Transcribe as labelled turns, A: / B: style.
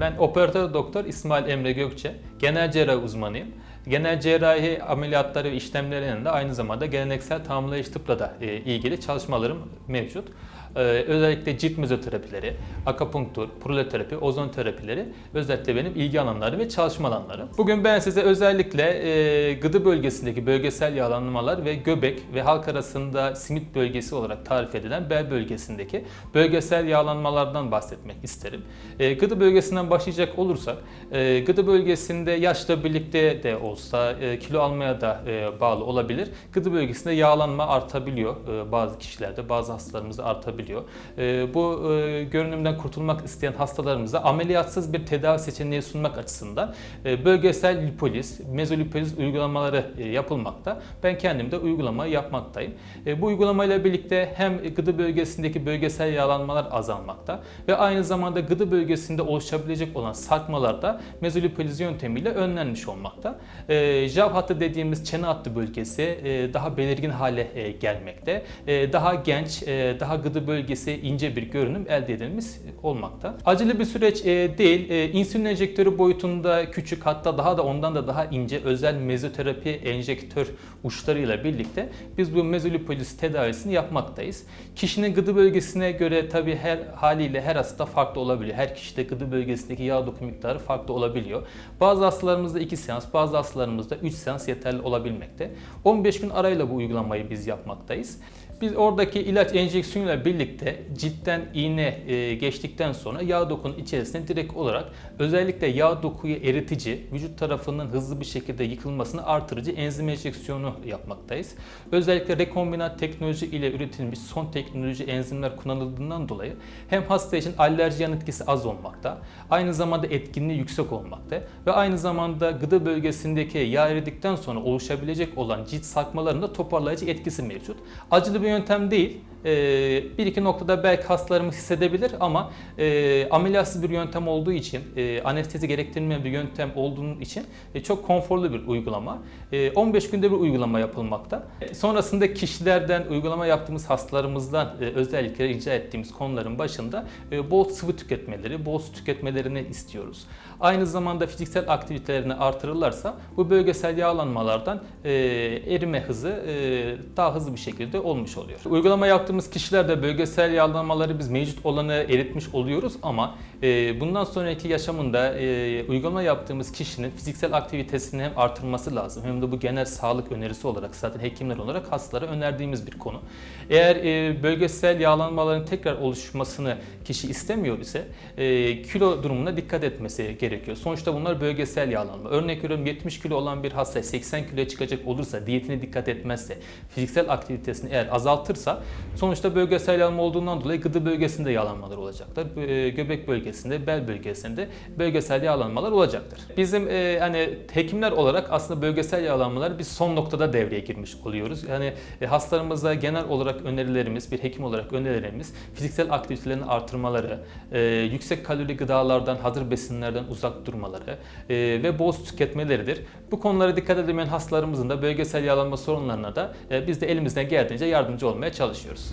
A: Ben operatör doktor İsmail Emre Gökçe. Genel cerrahi uzmanıyım. Genel cerrahi ameliyatları ve işlemlerinin de aynı zamanda geleneksel tamamlayıcı tıpla da e, ilgili çalışmalarım mevcut. Ee, özellikle cilt mezoterapileri, akupunktur, proloterapi, ozon terapileri özellikle benim ilgi alanlarım ve çalışma alanlarım. Bugün ben size özellikle e, gıdı bölgesindeki bölgesel yağlanmalar ve göbek ve halk arasında simit bölgesi olarak tarif edilen bel bölgesindeki bölgesel yağlanmalardan bahsetmek isterim. E, gıdı bölgesinden başlayacak olursak, e, gıdı bölgesinde yaşla birlikte de olsa e, kilo almaya da e, bağlı olabilir. Gıdı bölgesinde yağlanma artabiliyor e, bazı kişilerde, bazı hastalarımızda artabiliyor. E, bu e, görünümden kurtulmak isteyen hastalarımıza ameliyatsız bir tedavi seçeneği sunmak açısından e, bölgesel lipoliz, mezolipoliz uygulamaları e, yapılmakta. Ben kendim de uygulama yapmaktayım. Bu uygulamayla birlikte hem gıdı bölgesindeki bölgesel yağlanmalar azalmakta ve aynı zamanda gıdı bölgesinde oluşabilecek olan sarkmalar da mezolipoliz yöntemiyle önlenmiş olmakta. E, jav hattı dediğimiz çene hattı bölgesi daha belirgin hale gelmekte. Daha genç, daha gıdı bölgesi ince bir görünüm elde edilmiş olmakta. Acele bir süreç e, değil. E, insülin enjektörü boyutunda küçük hatta daha da ondan da daha ince özel mezoterapi enjektör uçlarıyla birlikte biz bu mezolipolis tedavisini yapmaktayız. Kişinin gıdı bölgesine göre tabii her haliyle her hasta farklı olabiliyor. Her kişide gıdı bölgesindeki yağ doku miktarı farklı olabiliyor. Bazı hastalarımızda 2 seans, bazı hastalarımızda 3 seans yeterli olabilmekte. 15 gün arayla bu uygulamayı biz yapmaktayız. Biz oradaki ilaç enjeksiyonuyla birlikte ciltten iğne e, geçtikten sonra yağ dokunun içerisine direkt olarak özellikle yağ dokuyu eritici, vücut tarafından hızlı bir şekilde yıkılmasını artırıcı enzim enjeksiyonu yapmaktayız. Özellikle rekombinant teknoloji ile üretilmiş son teknoloji enzimler kullanıldığından dolayı hem hasta için alerji yan etkisi az olmakta, aynı zamanda etkinliği yüksek olmakta ve aynı zamanda gıda bölgesindeki yağ eridikten sonra oluşabilecek olan cilt sarkmalarında toparlayıcı etkisi mevcut. Acılı bir yöntem değil. Ee, bir iki noktada belki hastalarımız hissedebilir ama e, ameliyatsız bir yöntem olduğu için, e, anestezi gerektirmeyen bir yöntem olduğu için e, çok konforlu bir uygulama. E, 15 günde bir uygulama yapılmakta. E, Sonrasında kişilerden, uygulama yaptığımız hastalarımızdan e, özellikle rica ettiğimiz konuların başında e, bol sıvı tüketmeleri, bol su tüketmelerini istiyoruz. Aynı zamanda fiziksel aktivitelerini artırırlarsa bu bölgesel yağlanmalardan e, erime hızı e, daha hızlı bir şekilde olmuş oluyor. Uygulama yaptığımız kişilerde bölgesel yağlanmaları biz mevcut olanı eritmiş oluyoruz ama e, bundan sonraki yaşamında e, uygulama yaptığımız kişinin fiziksel aktivitesini hem artırması lazım hem de bu genel sağlık önerisi olarak zaten hekimler olarak hastalara önerdiğimiz bir konu. Eğer e, bölgesel yağlanmaların tekrar oluşmasını kişi istemiyor ise e, kilo durumuna dikkat etmesi gerekiyor. Sonuçta bunlar bölgesel yağlanma. Örnek veriyorum 70 kilo olan bir hasta 80 kiloya çıkacak olursa, diyetine dikkat etmezse, fiziksel aktivitesini eğer azaltırsa sonuçta bölgesel yağlanma olduğundan dolayı gıdı bölgesinde yağlanmalar olacaktır. E, göbek bölgesinde, bel bölgesinde bölgesel yağlanmalar olacaktır. Bizim e, hani hekimler olarak aslında bölgesel yağlanmalar biz son noktada devreye girmiş oluyoruz. Yani e, hastalarımıza genel olarak önerilerimiz, bir hekim olarak önerilerimiz fiziksel aktivitelerini artırmaları, e, yüksek kalorili gıdalardan, hazır besinlerden uzak durmaları e, ve su tüketmeleridir. Bu konulara dikkat edemeyen hastalarımızın da bölgesel yağlanma sorunlarına da e, biz de elimizden geldiğince yardımcı olmaya çalışıyoruz.